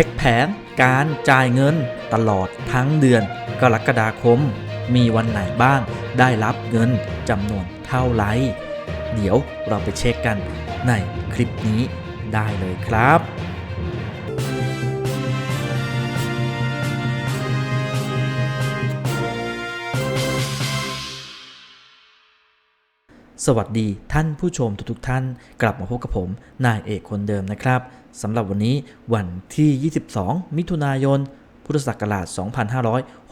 ช็คแผนการจ่ายเงินตลอดทั้งเดือน กรกฎาคม มีวันไหนบ้าง ได้รับเงินจำนวนเท่าไหร่เดี๋ยวเราไปเช็คกันในคลิปนี้ได้เลยครับสวัสดีท่านผู้ชมทุกๆท่าน กลับมาพบกับผมนายเอกคนเดิมนะครับ สำหรับวันนี้วันที่ 22 มิถุนายน พุทธศักราช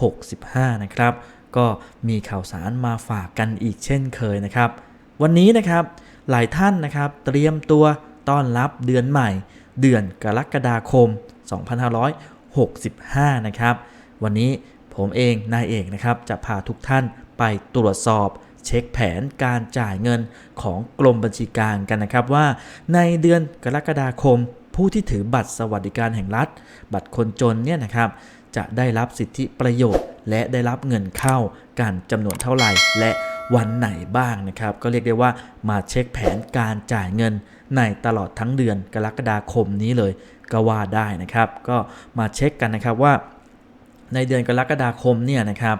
2565 นะครับ ก็มีข่าวสารมาฝากกันอีกเช่นเคยนะครับ วันนี้นะครับหลายท่านนะครับเตรียมตัวต้อนรับเดือนใหม่ เดือนกรกฎาคม 2565 นะครับ วันนี้ผมเองนายเอกนะครับจะพาทุกท่านไปตรวจสอบเช็คแผนการจ่ายเงินของกรมบัญชีกลางกันนะครับว่าในเดือนกรกฎาคม ผู้ที่ถือบัตรสวัสดิการแห่งรัฐ บัตรคนจนเนี่ยนะครับจะได้รับสิทธิประโยชน์ และได้รับเงินเข้ากันจำนวนเท่าไหร่ และวันไหนบ้างนะครับ ก็เรียกได้ว่ามาเช็คแผนการจ่ายเงินในตลอดทั้งเดือนกรกฎาคมนี้เลยก็ว่าได้นะครับ ก็มาเช็คกันนะครับว่า ในเดือนกรกฎาคมเนี่ยนะครับ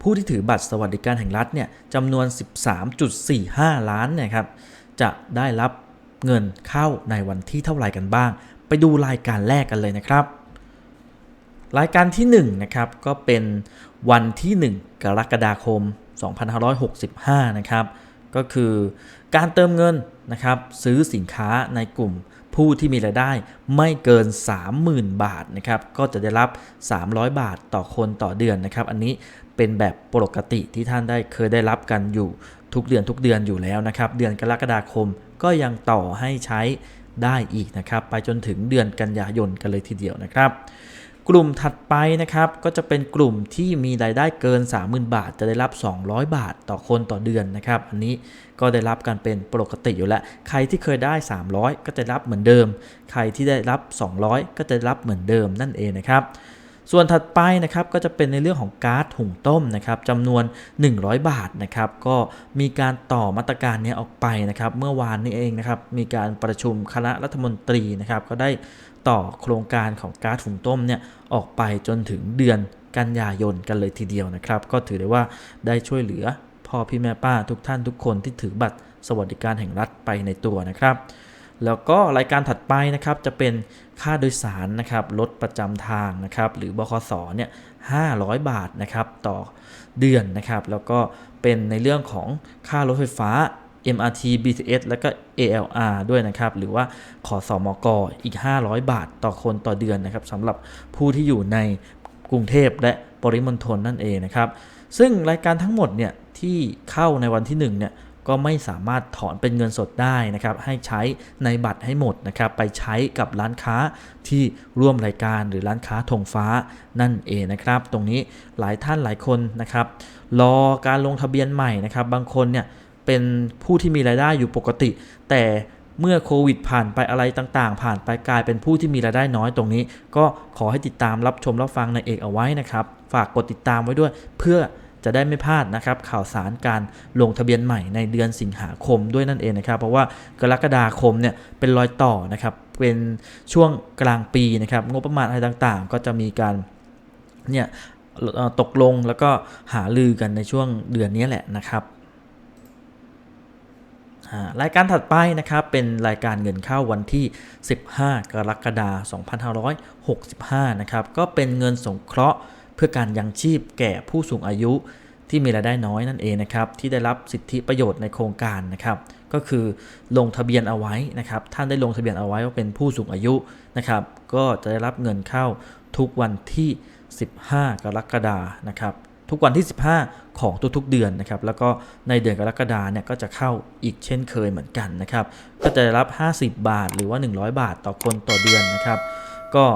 ผู้ที่ถือบัตรสวัสดิการแห่งรัฐเนี่ยจำนวน 13.45 ล้านเนี่ยครับจะได้รับ เงินเข้าในวันที่เท่าไหร่กันบ้าง ไปดูรายการแรกกันเลยนะครับ รายการที่1นะครับก็เป็นวันที่ 1 กรกฎาคม 2565 นะครับ ก็คือการเติมเงินนะครับซื้อสินค้าในกลุ่มผู้ที่มีรายได้ไม่เกิน 30,000 บาทนะครับก็จะได้รับ 300 บาทต่อคนต่อเดือนนะครับ อันนี้เป็นแบบปกติที่ท่านได้เคยได้รับกันอยู่ ทุกเดือนทุกเดือนอยู่แล้วนะครับ เดือนกรกฎาคมก็ยังต่อให้ใช้ได้อีกนะครับ ไปจนถึงเดือนกันยายนกันเลยทีเดียวนะครับ กลุ่มถัดไปนะครับก็จะเป็นกลุ่มที่มีรายได้เกิน 30,000 บาท จะได้รับ 200 บาทต่อคนต่อเดือนนะครับ อันนี้ก็ได้รับกันเป็นปกติอยู่แล้ว ใครที่เคยได้ 300 ก็จะรับเหมือนเดิม ใครที่ได้รับ 200 ก็จะรับเหมือนเดิมนั่นเองนะครับ ส่วนถัดไปนะครับก็จะเป็นในเรื่องของก๊าซหุงต้มนะครับจำนวน 100 บาทนะครับก็มีการต่อมาตรการนี้ออกไปนะครับเมื่อวานนี้เองนะครับมีการประชุมคณะรัฐมนตรีนะครับก็ได้ต่อโครงการของก๊าซหุงต้มเนี่ยออกไปจนถึงเดือนกันยายนกันเลยทีเดียวนะครับ ก็ถือได้ว่าได้ช่วยเหลือพ่อพี่แม่ป้าทุกท่านทุกคนที่ถือบัตรสวัสดิการแห่งรัฐไปในตัวนะครับ แล้วก็รายการถัดไปนะครับจะเป็นค่าโดยสารนะครับรถประจำทางนะครับหรือบคสเนี่ย500 บาทนะครับต่อเดือนนะครับแล้วก็เป็นในเรื่องของค่ารถไฟฟ้า MRT BTS แล้วก็ ALR ด้วยนะครับหรือว่าขอสอมกอีก 500 บาทต่อคนต่อเดือนนะครับสำหรับผู้ที่อยู่ในกรุงเทพและปริมณฑลนั่นเองนะครับซึ่งรายการทั้งหมดเนี่ยที่เข้าในวันที่1เนี่ย ก็ไม่สามารถถอนเป็นเงินสดได้นะครับ ให้ใช้ในบัตรให้หมดนะครับ ไปใช้กับร้านค้าที่ร่วมรายการหรือร้านค้าธงฟ้านั่นเองนะครับ ตรงนี้หลายท่านหลายคนนะครับ รอการลงทะเบียนใหม่นะครับ บางคนเนี่ยเป็นผู้ที่มีรายได้อยู่ปกติ แต่เมื่อโควิดผ่านไปอะไรต่างๆ ผ่านไปกลายเป็นผู้ที่มีรายได้น้อยตรงนี้ ก็ขอให้ติดตามรับชมรับฟังในเอกเอาไว้นะครับ ฝากกดติดตามไว้ด้วยเพื่อ จะได้ไม่พลาดนะครับข่าวสารการลงทะเบียนใหม่ในเดือนสิงหาคมด้วยนั่นเองนะครับ เพราะว่ากรกฎาคมเนี่ยเป็นรอยต่อนะครับเป็นช่วงกลางปีนะครับงบประมาณอะไรต่างๆ ก็จะมีการเนี่ยตกลงแล้วก็หาลือกันในช่วงเดือนนี้แหละนะครับรายการถัดไปนะครับเป็นรายการเงินเข้าวันที่ 15 กรกฎาคม 2565 นะครับก็เป็นเงินสงเคราะห์ พื่อการยังชีพแก่ผู้สูงอายุที่มีรายได้น้อยนั่นเองนะครับที่ได้รับสิทธิประโยชน์ในโครงการนะครับก็คือลงทะเบียนเอาไว้นะครับท่านได้ลงทะเบียนเอาไว้ว่าเป็นผู้สูงอายุนะครับก็จะได้รับเงินเข้าทุกวันที่ 15 กรกฎาคมนะครับทุกวันที่ 15 ของทุกๆเดือนนะครับแล้วก็ในเดือนกรกฎาเนี่ยก็จะเข้าอีกเช่นเคยเหมือนกันนะครับก็จะได้รับ 50 บาทหรือว่า 100 บาทต่อคนต่อเดือนนะครับก็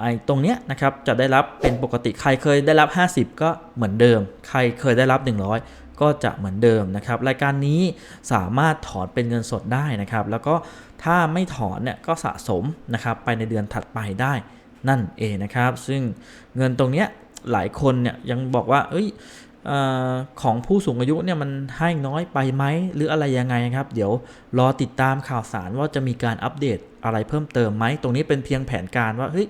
ไอ้ตรงเนี้ยนะครับจะได้รับเป็นปกติใครเคยได้รับ 50 ก็เหมือนเดิม ใครเคยได้รับ 100 ก็จะเหมือนเดิมนะครับรายการนี้สามารถถอนเป็นเงินสดได้นะครับ แล้วก็ถ้าไม่ถอนเนี่ยก็สะสมนะครับไปในเดือนถัดไปได้นั่นเองนะครับ ซึ่งเงินตรงเนี้ยหลายคนเนี่ยยังบอกว่าเอ้ยออของผู้สูงอายุเนี่ยมันให้น้อยไปไหมหรืออะไรยังไงครับ เดี๋ยวรอติดตามข่าวสารว่าจะมีการอัปเดตอะไรเพิ่มเติมไหม ตรงนี้เป็นเพียงแผนการว่าเฮ้ย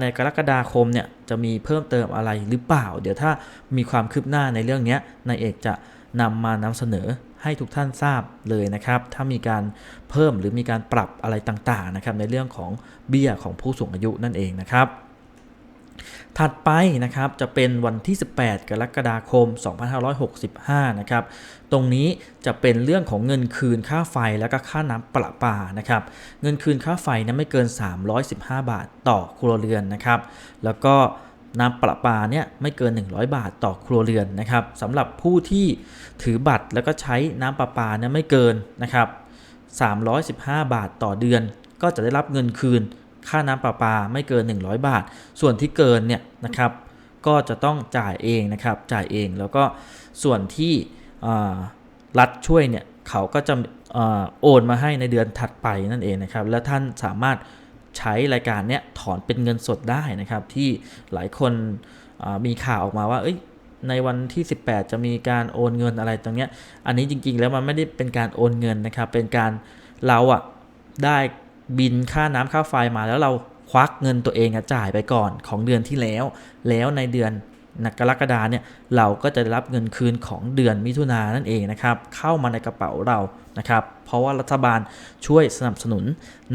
ในกรกฎาคมเนี่ยจะมีเพิ่มเติมอะไรหรือเปล่า เดี๋ยวถ้ามีความคืบหน้าในเรื่องนี้นายเอกจะนำมานำเสนอให้ทุกท่านทราบเลยนะครับ ถ้ามีการเพิ่มหรือมีการปรับอะไรต่างๆนะครับในเรื่องของเบี้ยของผู้สูงอายุนั่นเองนะครับ ถัดไปนะครับจะเป็นวันที่ 18 กรกฎาคม 2565 นะครับ ตรงนี้จะเป็นเรื่องของเงินคืนค่าไฟแล้วก็ค่าน้ำประปานะครับ เงินคืนค่าไฟนะไม่เกิน 315 บาทต่อครัวเรือนนะครับ แล้วก็น้ำประปาเนี่ยไม่เกิน 100 บาทต่อครัวเรือนนะครับสำหรับผู้ที่ถือบัตรแล้วก็ใช้น้ำประปาเนี่ยไม่เกินนะครับ315 บาทต่อเดือน ก็จะได้รับเงินคืน ค่าน้ำประปาไม่เกิน 100 บาท ส่วนที่เกินเนี่ยนะครับ ก็จะต้องจ่ายเองนะครับ จ่ายเอง แล้วก็ส่วนที่รัฐช่วยเนี่ยเขาก็จะอโอนมาให้ในเดือนถัดไปนั่นเองนะครับ แล้วท่านสามารถใช้รายการเนี้ยถอนเป็นเงินสดได้นะครับ ที่หลายคนมีข่าวออกมาว่าเอ้ยในวันที่ 18 จะมีการโอนเงินอะไรตรงเนี้ย อันนี้จริงๆ แล้วมันไม่ได้เป็นการโอนเงินนะครับ เป็นการเราอะได้ บินค่าน้ำค่าไฟมาแล้วเราควักเงินตัวเองจ่ายไปก่อนของเดือนที่แล้ว แล้วในเดือนกรกฎาเนี่ยเราก็จะได้รับเงินคืนของเดือนมิถุนายนนั่นเองนะครับ เข้ามาในกระเป๋าเรานะครับ เพราะว่ารัฐบาลช่วยสนับสนุน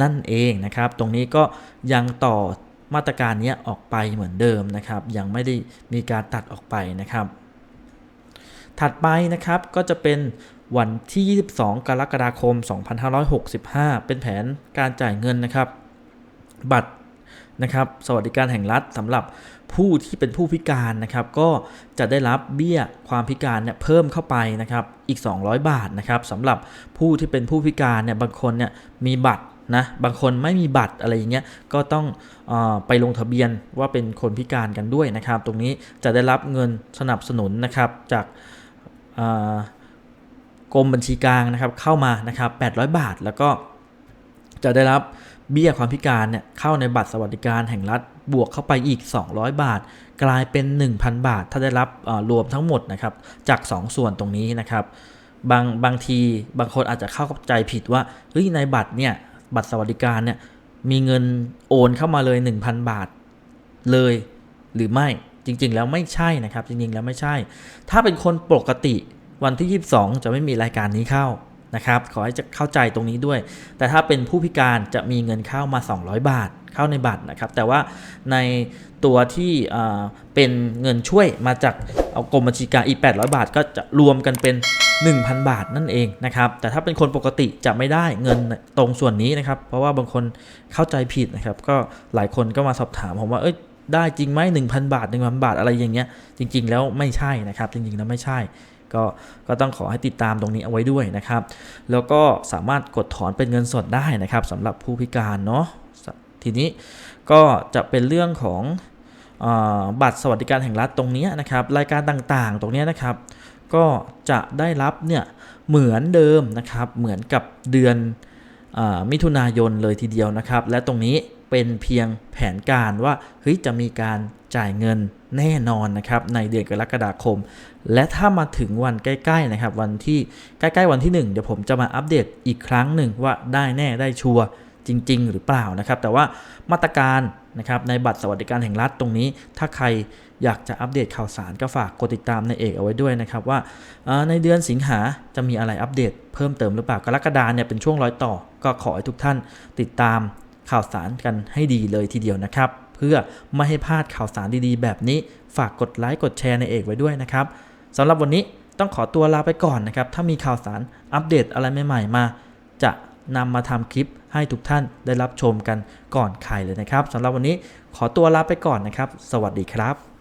นั่นเองนะครับ ตรงนี้ก็ยังต่อมาตรการนี้ออกไปเหมือนเดิมนะครับ ยังไม่ได้มีการตัดออกไปนะครับ ถัดไปนะครับก็จะเป็น วันที่ 22 กรกฎาคม 2565 เป็นแผนการจ่ายเงินนะครับ บัตรนะครับสวัสดิการแห่งรัฐสำหรับผู้ที่เป็นผู้พิการนะครับ ก็จะได้รับเบี้ยความพิการเนี่ยเพิ่มเข้าไปนะครับอีก 200 บาทนะครับสำหรับผู้ที่เป็นผู้พิการเนี่ยบางคนเนี่ยมีบัตรนะบางคนไม่มีบัตรอะไรอย่างเงี้ยก็ต้องออไปลงทะเบียนว่าเป็นคนพิการกันด้วยนะครับ ตรงนี้จะได้รับเงินสนับสนุนนะครับจาก กรมบัญชีกลางนะครับเข้ามานะครับ800 บาท แล้วก็จะได้รับเบี้ยความพิการเนี่ยเข้าในบัตรสวัสดิการแห่งรัฐบวกเข้าไปอีก 200 บาท กลายเป็น 1,000 บาท ถ้าได้รับรวมทั้งหมดนะครับจาก 2 ส่วนตรงนี้นะครับบางบางทีบางคนอาจจะเข้าใจผิดว่าเฮ้ยในบัตรเนี่ยบัตรสวัสดิการเนี่ยมีเงินโอนเข้ามาเลย 1,000 บาทเลยหรือไม่จริง ๆ แล้วไม่ใช่นะครับ จริง ๆ แล้วไม่ใช่ ถ้าเป็นคนปกติ วันที่ 22 จะไม่มีรายการนี้เข้านะครับ ขอให้จะเข้าใจตรงนี้ด้วย แต่ถ้าเป็นผู้พิการจะมีเงินเข้ามา 200 บาทเข้าในบัตรนะครับ แต่ว่าในตัวที่เป็นเงินช่วยมาจากเอากรมบัญชีกลางอีก 800 บาท ก็จะรวมกันเป็น 1,000 บาทนั่นเองนะครับ แต่ถ้าเป็นคนปกติจะไม่ได้เงินตรงส่วนนี้นะครับ เพราะว่าบางคนเข้าใจผิดนะครับ ก็หลายคนก็มาสอบถามผมว่าเอ้ยได้จริงไหม1,000 บาท1,000บาทอะไรอย่างเงี้ย จริง ๆ แล้วไม่ใช่นะครับ จริงๆแล้วไม่ใช่ ก็ก็ต้องขอให้ติดตามตรงนี้เอาไว้ด้วยนะครับ แล้วก็สามารถกดถอนเป็นเงินสดได้นะครับสำหรับผู้พิการเนาะทีนี้ก็จะเป็นเรื่องของอาบัตรสวัสดิการแห่งรัฐตรงนี้นะครับ รายการต่างๆ ตรงนี้นะครับ ก็จะได้รับเนี่ยเหมือนเดิมนะครับ เหมือนกับเดือนอมิถุนายนเลยทีเดียวนะครับ และตรงนี้เป็นเพียงแผนการว่าเฮ้ยจะมีการจ่ายเงิน แน่นอนนะครับในเดือนกรกฎาคม และถ้ามาถึงวันใกล้ๆนะครับวันที่ใกล้ๆวันที่ 1 เดี๋ยวผมจะมาอัปเดตอีกครั้งหนึ่งว่าได้แน่ได้ชัวร์จริง ๆ หรือเปล่านะครับแต่ว่ามาตรการนะครับในบัตรสวัสดิการแห่งรัฐตรงนี้ ถ้าใครอยากจะอัปเดตข่าวสารก็ฝากกดติดตามในเอกเอาไว้ด้วยนะครับว่าในเดือนสิงหาจะมีอะไรอัปเดตเพิ่มเติมหรือเปล่ากรกฎาเนี่ยเป็นช่วงร้อยต่อ ก็ขอให้ทุกท่านติดตามข่าวสารกันให้ดีเลยทีเดียวนะครับ เพื่อไม่ให้พลาดข่าวสารดีๆ แบบนี้ ฝากกดไลค์กดแชร์ในเอกไว้ด้วยนะครับสำหรับวันนี้ต้องขอตัวลาไปก่อนนะครับ ถ้ามีข่าวสารอัปเดตอะไรใหม่ๆมา จะนำมาทำคลิปให้ทุกท่านได้รับชมกันก่อนใครเลยนะครับสำหรับวันนี้ขอตัวลาไปก่อนนะครับ สวัสดีครับ